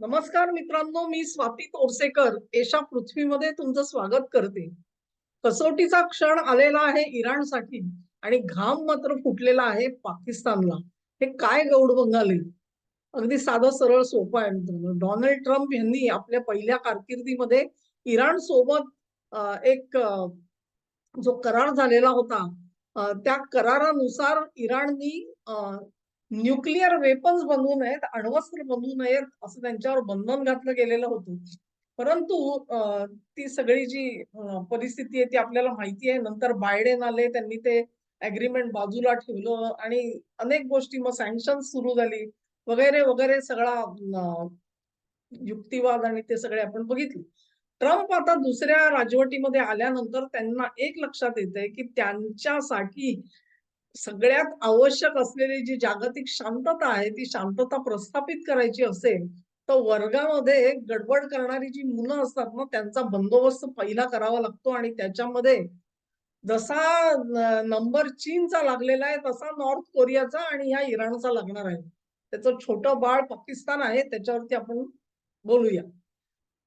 नमस्कार मित्रांनो मी स्वाती तोरसेकर एशा पृथ्वीमध्ये तुमचं स्वागत करते. कसोटीचा क्षण आलेला आहे इराणसाठी आणि घाम मात्र फुटलेला आहे पाकिस्तानला. हे काय गौड बंगाली? अगदी साधं सरळ सोपं आहे मित्रांनो. डोनाल्ड ट्रम्प यांनी आपल्या पहिल्या कारकिर्दीमध्ये इराण सोबत एक जो करार झालेला होता त्या करारानुसार इराणनी न्यूक्लिअर वेपन्स बनवू नयेत अण्वस्त्र बनवू नयेत असं त्यांच्यावर बंधन घातलं गेलेलं होतं. परंतु ती सगळी जी परिस्थिती आहे ती आपल्याला माहिती आहे. नंतर बायडेन आले त्यांनी ते अग्रीमेंट बाजूला ठेवलं आणि अनेक गोष्टी मग सँक्शन सुरू झाली. वगैरे वगैरे सगळा युक्तिवाद आणि ते सगळे आपण बघितले. ट्रम्प आता दुसऱ्या राजवटीमध्ये आल्यानंतर त्यांना एक लक्षात येत आहे की त्यांच्यासाठी सगळ्यात आवश्यक असलेली जी जागतिक शांतता आहे ती शांतता प्रस्थापित करायची असेल तर वर्गामध्ये गडबड करणारी जी मुलं असतात ना त्यांचा बंदोबस्त पहिला करावा लागतो आणि त्याच्यामध्ये जसा नंबर चीनचा लागलेला आहे तसा नॉर्थ कोरियाचा आणि ह्या इराणचा लागणार आहे. त्याचं छोटं बाळ पाकिस्तान आहे त्याच्यावरती आपण बोलूया.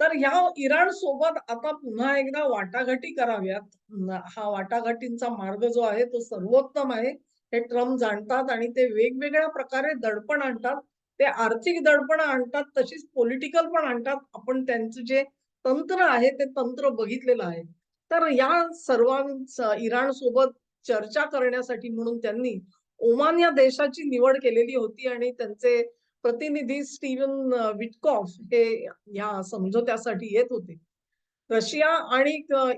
तर ह्या इराण सोबत आता पुन्हा एकदा वाटाघाटी कराव्यात. हा वाटाघाटींचा मार्ग जो आहे तो सर्वोत्तम आहे. हे ट्रम्प जाणतात आणि ते वेगवेगळ्या प्रकारे दडपण आणतात. ते आर्थिक दडपण आणतात तशीच पॉलिटिकल पण आणतात. आपण त्यांचं जे तंत्र आहे ते तंत्र बघितलेलं आहे. तर या सर्वां इराण सोबत चर्चा करण्यासाठी म्हणून त्यांनी ओमान या देशाची निवड केलेली होती आणि त्यांचे प्रतिनिधी स्टीव्हन विटकॉफ हे या समझोत्यासाठी येत होते. रशिया आणि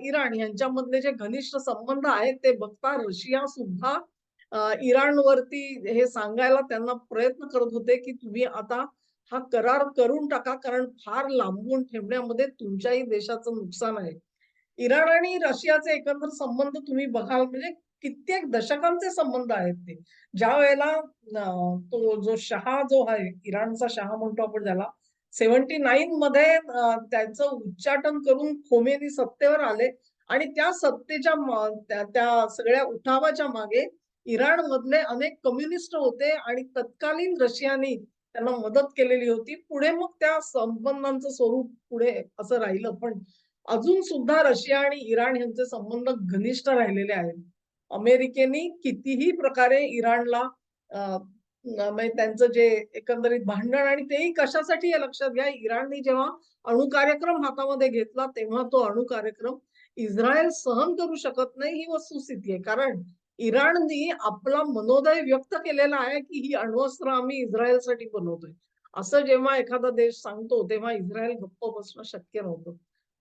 इराण यांच्यामधले जे घनिष्ठ संबंध आहेत ते बघता रशिया सुद्धा इराणवरती हे सांगायला त्यांना प्रयत्न करत होते की तुम्ही आता हा करार करून टाका कारण फार लांबून ठेवण्यामध्ये तुमच्याही देशाचं नुकसान आहे. इराण आणि रशियाचे एकंदर संबंध तुम्ही बघाल म्हणजे कित्येक दशकांचे संबंध आहेत ते. ज्या वेळेला तो जो शहा जो आहे इराणचा शहा म्हणतो आपण ज्याला सेव्हन्टी नाईन मध्ये त्याचं उच्चाटन करून खोमेनी सत्तेवर आले आणि त्या सत्तेच्या त्या सगळ्या उठावाच्या मागे इराण मधले अनेक कम्युनिस्ट होते आणि तत्कालीन रशियानी त्यांना मदत केलेली होती. पुढे मग त्या संबंधांचं स्वरूप पुढे असं राहिलं. पण अजून सुद्धा रशिया आणि इराण यांचे संबंध घनिष्ठ राहिलेले आहेत. अमेरिकेने कितीही प्रकारे इराणला म्हणजे त्यांचं जे एकंदरीत भांडण आणि तेही कशासाठी हे लक्षात घ्या इराणने जेव्हा अणु कार्यक्रम हातामध्ये घेतला तेव्हा तो अणु कार्यक्रम इस्रायल सहन करू शकत नाही ही वस्तुस्थिती आहे. कारण इराणनी आपला मनोदय व्यक्त केलेला आहे की ही अण्वस्त्र आम्ही इस्रायलसाठी बनवतोय. असं जेव्हा एखादा देश सांगतो तेव्हा इस्रायल गप्प बसणं शक्य नव्हतं.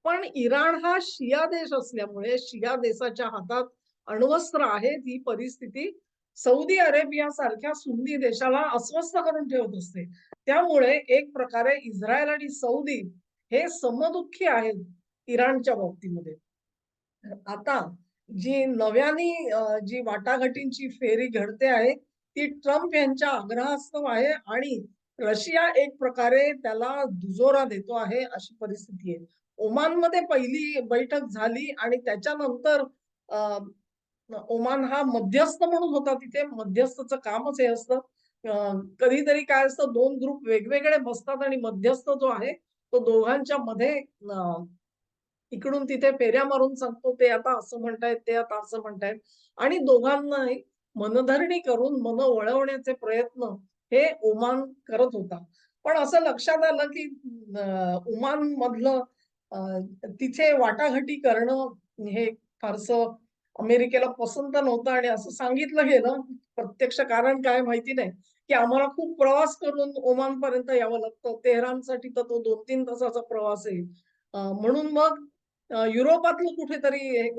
पण इराण हा शिया देश असल्यामुळे शिया देशाच्या हातात अण्वस्त्र आहेत ही परिस्थिती सौदी अरेबिया सारख्या सुन्नी देशाला अस्वस्थ करून ठेवत असते. त्यामुळे एक प्रकारे इस्रायल आणि सौदी हे समदुःखी आहेत इराणच्या बाबतीमध्ये. आता जी नव्याने जी वाटाघाटींची फेरी घडते आहे ती ट्रम्प यांच्या आग्रहास्तव आहे आणि रशिया एक प्रकारे त्याला दुजोरा देतो आहे अशी परिस्थिती आहे. ओमानमध्ये पहिली बैठक झाली आणि त्याच्यानंतर ओमान हा मध्यस्थ म्हणून होता तिथे. मध्यस्थचं कामच हे असतं. कधीतरी काय असतं दोन ग्रुप वेगवेगळे बसतात आणि मध्यस्थ जो आहे तो दोघांच्या मध्ये इकडून तिथे फेऱ्या मारून सांगतो ते आता असं म्हणतायत ते आता असं म्हणतायत. आणि दोघांना मनधरणी करून मन वळवण्याचे प्रयत्न हे ओमान करत होता. पण असं लक्षात आलं की ओमान मधलं तिथे वाटाघाटी करणं हे फारसं अमेरिकेला पसंत नव्हतं आणि असं सांगितलं गेलं. प्रत्यक्ष कारण काय माहिती नाही. की आम्हाला खूप प्रवास करून ओमान पर्यंत यावं लागतं. तेहरानसाठी तर तो दोन तीन तासाचा प्रवास आहे. म्हणून मग युरोपातलं कुठेतरी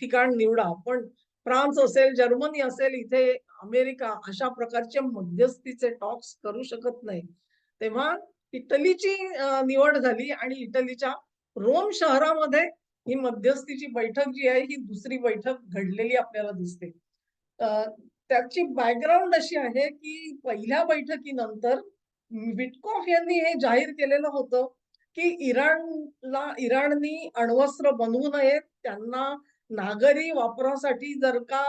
ठिकाण निवडा. पण फ्रान्स असेल जर्मनी असेल इथे अमेरिका अशा प्रकारचे मध्यस्थीचे टॉक्स करू शकत नाही. तेव्हा इटलीची निवड झाली आणि इटलीच्या रोम शहरामध्ये ही मध्यस्थीची बैठक जी आहे ही दुसरी बैठक घडलेली आपल्याला दिसते. त्याची बॅकग्राऊंड अशी आहे की पहिल्या बैठकीनंतर विटकॉफ यांनी हे जाहीर केलेलं होतं की इराणला इराणनी अण्वस्त्र बनवू नयेत त्यांना नागरी वापरासाठी जर का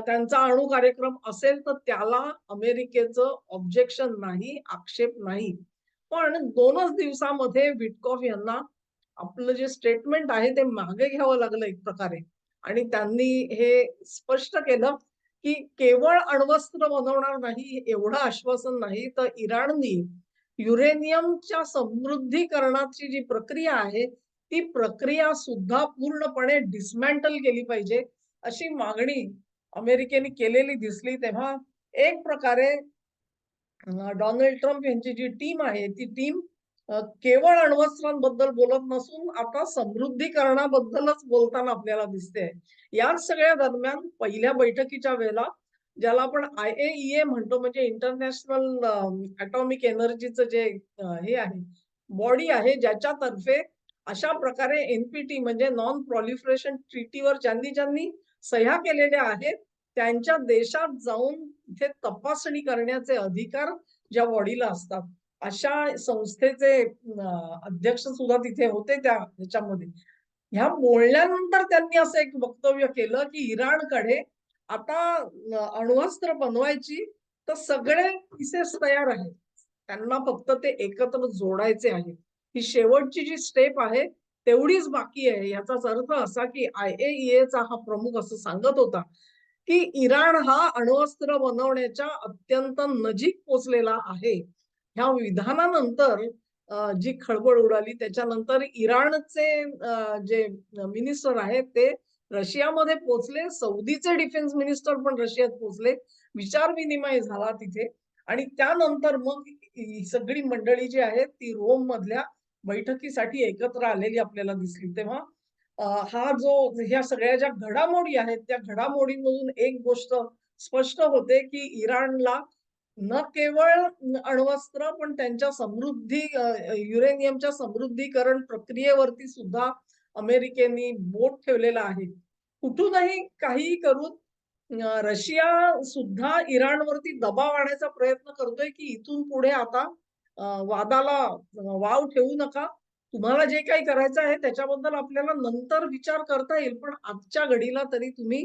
त्यांचा अणु कार्यक्रम असेल तर त्याला अमेरिकेचं ऑब्जेक्शन नाही आक्षेप नाही. पण दोनच दिवसामध्ये विटकॉफ यांना आपलं जे स्टेटमेंट आहे ते मागे घ्यावं लागलं एक प्रकारे. आणि त्यांनी हे स्पष्ट केलं की केवळ अण्वस्त्र बनवणार नाही एवढं आश्वासन नाही तर इराणनी युरेनियमच्या समृद्धीकरणाची जी प्रक्रिया आहे ती प्रक्रिया सुद्धा पूर्णपणे डिसमॅन्टल केली पाहिजे अशी मागणी अमेरिकेने केलेली दिसली. तेव्हा एक प्रकारे डोनाल्ड ट्रम्प यांची जी टीम आहे ती टीम केवळ अण्वस्त्रांबद्दल बोलत नसून आता समृद्धीकरणाबद्दलच बोलताना आपल्याला दिसते याच सगळ्या दरम्यान पहिल्या बैठकीच्या वेळेला ज्याला आपण आय ए म्हणतो म्हणजे इंटरनॅशनल अटॉमिक एनर्जीचं जे हे आहे बॉडी आहे ज्याच्यातर्फे अशा प्रकारे एनपीटी म्हणजे नॉन प्रॉलिफरेशन ट्रीटीवर ज्यांनी ज्यांनी सह्या केलेल्या आहेत त्यांच्या देशात जाऊन इथे तपासणी करण्याचे अधिकार ज्या बॉडीला असतात. अशा संस्थेचे अध्यक्ष सुद्धा तिथे होते त्या ह्याच्यामध्ये ह्या बोलण्यानंतर त्यांनी असं एक वक्तव्य केलं की इराणकडे आता अण्वस्त्र बनवायची तर सगळे पिसेस तयार आहेत. त्यांना फक्त ते एकत्र जोडायचे आहेत. ही शेवटची जी स्टेप आहे तेवढीच बाकी आहे. याचाच अर्थ असा की आय चा हा प्रमुख असं सांगत होता की इराण हा अण्वस्त्र बनवण्याच्या अत्यंत नजीक पोचलेला आहे. ह्या विधानानंतर जी खळबळ उडाली त्याच्यानंतर इराणचे जे मिनिस्टर आहेत ते रशियामध्ये पोचले सौदीचे डिफेन्स मिनिस्टर पण रशियात पोचले विचार विनिमय झाला तिथे. आणि त्यानंतर मग सगळी मंडळी जी आहेत ती रोम मधल्या बैठकीसाठी एकत्र आलेली आपल्याला दिसली. तेव्हा हा जो ह्या सगळ्या ज्या घडामोडी आहेत त्या घडामोडीमधून एक गोष्ट स्पष्ट होते की इराणला न केवळ अण्वस्त्र पण त्यांच्या समृद्धी युरेनियमच्या समृद्धीकरण प्रक्रियेवरती सुद्धा अमेरिकेने बोट ठेवलेला आहे. कुठूनही काही करून रशिया सुद्धा इराणवरती दबाव आणायचा प्रयत्न करतोय की इथून पुढे आता वादाला वाव ठेवू नका. तुम्हाला जे काही करायचं आहे त्याच्याबद्दल आपल्याला नंतर विचार करता येईल पण आजच्या घडीला तरी तुम्ही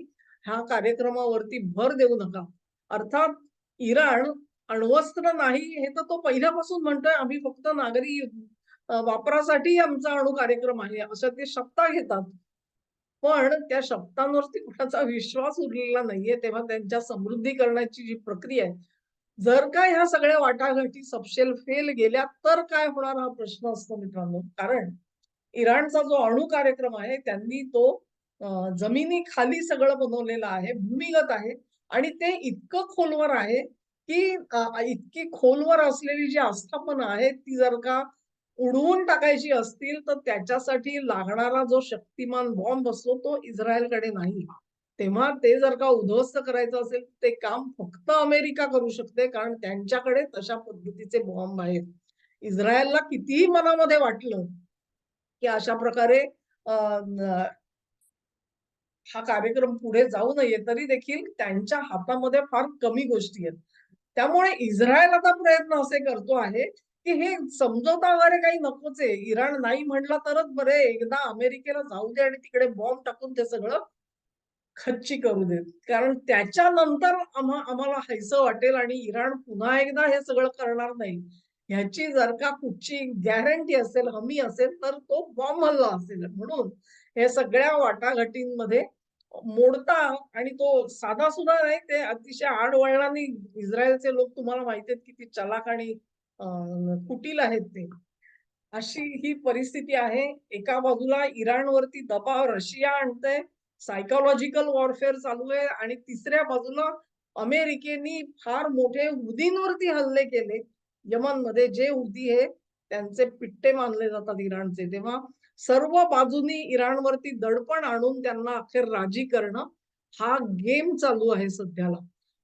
ह्या कार्यक्रमावरती भर देऊ नका. अर्थात इराण अण्वस्त्र नाही हे तर तो पहिल्यापासून म्हणतोय आम्ही फक्त नागरी वापरासाठी आमचा अणु कार्यक्रम आहे असं ते शब्दा घेतात. पण त्या शब्दांवरती कुणाचा विश्वास उरलेला नाहीये तेव्हा त्यांच्या समृद्धीकरणाची जी प्रक्रिया आहे जर का ह्या सगळ्या वाटाघाटी सपशेल फेल गेल्या तर काय होणार हा प्रश्न असतो मित्रांनो. कारण इराणचा जो अणु कार्यक्रम आहे त्यांनी तो जमिनी खाली सगळं बनवलेला आहे भूमिगत आहे आणि ते इतकं खोलवर आहे की इतकी खोलवर असलेली जी आस्थापना आहे ती जर का उडवून टाकायची असतील तर त्याच्यासाठी लागणारा जो शक्तिमान बॉम्ब असतो तो इस्रायलकडे नाही. तेव्हा ते जर का उद्ध्वस्त करायचं असेल ते काम फक्त अमेरिका करू शकते कारण त्यांच्याकडे तशा पद्धतीचे बॉम्ब आहेत. इस्रायलला कितीही मनामध्ये वाटलं की अशा प्रकारे हा कार्यक्रम पुढे जाऊ नये तरी देखील त्यांच्या हातामध्ये फार कमी गोष्टी आहेत. त्यामुळे इस्रायल आता प्रयत्न असे करतो आहे की हे समजवता वगैरे काही नकोच. आहे इराण नाही म्हणला तरच बरे एकदा अमेरिकेला जाऊ दे आणि तिकडे बॉम्ब टाकून ते सगळं खच्ची करू देत. कारण त्याच्यानंतर आम्हा आम्हाला हायचं वाटेल आणि इराण पुन्हा एकदा हे सगळं करणार नाही. ह्याची जर का कुठची गॅरंटी असेल हमी असेल तर तो बॉम्ब हल्ला असेल. म्हणून हे सगळ्या वाटाघाटींमध्ये मोडता आणि तो साधा सुद्धा नाही ते अतिशय आडवळणाने इस्रायलचे लोक तुम्हाला माहिती आहेत किती चलाक आणि कुटील आहेत ते. अशी ही परिस्थिती आहे. एका बाजूला इराणवरती दबाव रशिया आणते सायकोलॉजिकल वॉरफेअर चालू आहे आणि तिसऱ्या बाजूला अमेरिकेनी फार मोठे हुदींवरती हल्ले केले. यमनमध्ये जे हुदी हे त्यांचे पिट्टे मानले जातात इराणचे. तेव्हा सर्व बाजूनी इराणवरती दडपण आणून त्यांना अखेर राजी करणं हा गेम चालू आहे सध्याला.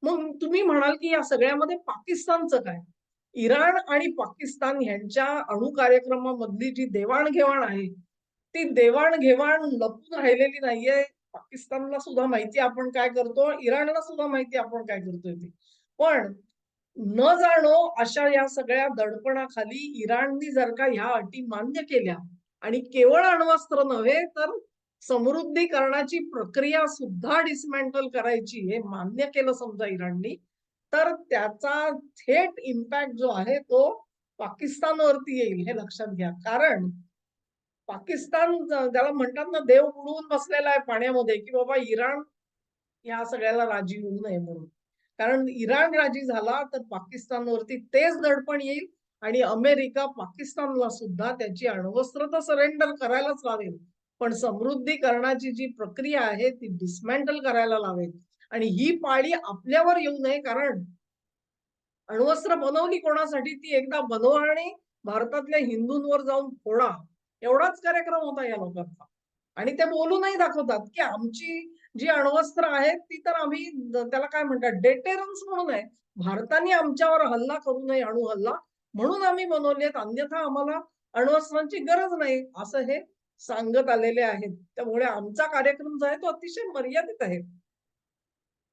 मग तुम्ही म्हणाल की या सगळ्यामध्ये पाकिस्तानचं काय? इराण आणि पाकिस्तान यांच्या अणु कार्यक्रमामधली जी देवाणघेवाण आहे ती देवाणघेवाण लपून राहिलेली नाहीये. पाकिस्तानला सुद्धा माहिती आपण काय करतो? इराणला सुद्धा माहिती आपण काय करतोय ते. पण न जाणो अशा या सगळ्या दडपणाखाली इराणनी जर का ह्या अटी मान्य केल्या आणि केवळ अण्वस्त्र नव्हे तर समृद्धीकरणाची प्रक्रिया सुद्धा डिसमेंटल करायची हे मान्य केलं समजा इराणनी. तर त्याचा थेट इम्पॅक्ट जो आहे तो पाकिस्तानवरती येईल हे लक्षात घ्या. कारण पाकिस्तान ज्याला म्हणतात ना देव बुडवून बसलेला आहे पाण्यामध्ये की बाबा इराण या सगळ्याला राजी होऊ नये म्हणून. कारण इराण राजी झाला तर पाकिस्तानवरती तेच दडपण येईल आणि अमेरिका पाकिस्तानला सुद्धा त्याची अण्वस्त्र तर सरेंडर करायलाच लावेल. पण समृद्धीकरणाची जी प्रक्रिया आहे ती डिस्मॅन्टल करायला लावेल. आणि ही पाळी आपल्यावर येऊ नये कारण अण्वस्त्र बनवली कोणासाठी? ती एकदा बनवा आणि भारतातल्या हिंदूंवर जाऊन फोडा. एवढाच कार्यक्रम होता या लोकांचा. आणि ते बोलूनही दाखवतात की आमची जी अण्वस्त्र आहेत ती तर आम्ही त्याला काय म्हणतात डेटेरन्स म्हणून आहे. भारताने आमच्यावर हल्ला करू नये अणु हल्ला म्हणून आम्ही बनवलेत अन्यथा आम्हाला अण्वस्त्रांची गरज नाही. असं हे सांगत आलेले आहेत. त्यामुळे आमचा कार्यक्रम जो आहे तो अतिशय मर्यादित आहे.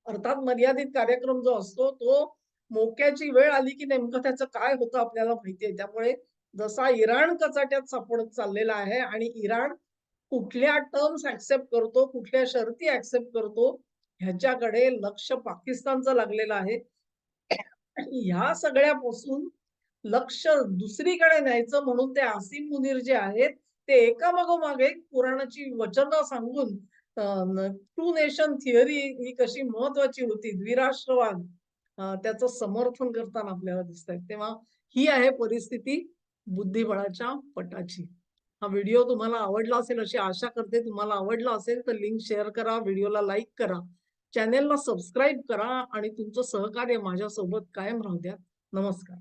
अर्थात मर्यादित कार्यक्रम जो असतो तो मोक्याची वेळ आली की नेमकं त्याचं काय होतं आपल्याला माहितीये त्यामुळे जसा इराण कचाट्यात सापडत चाललेला आहे आणि इराण कुठल्या टर्म्स ऍक्सेप्ट करतो कुठल्या शर्ती ऍक्सेप्ट करतो ह्याच्याकडे लक्ष पाकिस्तानचं लागलेलं आहे. ह्या सगळ्यापासून लक्ष दुसरीकडे न्यायचं म्हणून ते आसिम मुनीर जे आहेत ते एकामागोमाग एक पुराणाची वचनं सांगून टू नेशन थिअरी ही कशी महत्वाची होती द्विराष्ट्रवाद त्याचं समर्थन करताना आपल्याला दिसत आहे तेव्हा ही आहे परिस्थिती बुद्धिबळाच्या पटाची. हा व्हिडिओ तुम्हाला आवडला असेल अशी आशा करते. तुम्हाला आवडला असेल तर लिंक शेअर करा व्हिडिओला लाईक करा चॅनेलला सबस्क्राईब करा आणि तुमचं सहकार्य माझ्यासोबत कायम राहू द्या. नमस्कार.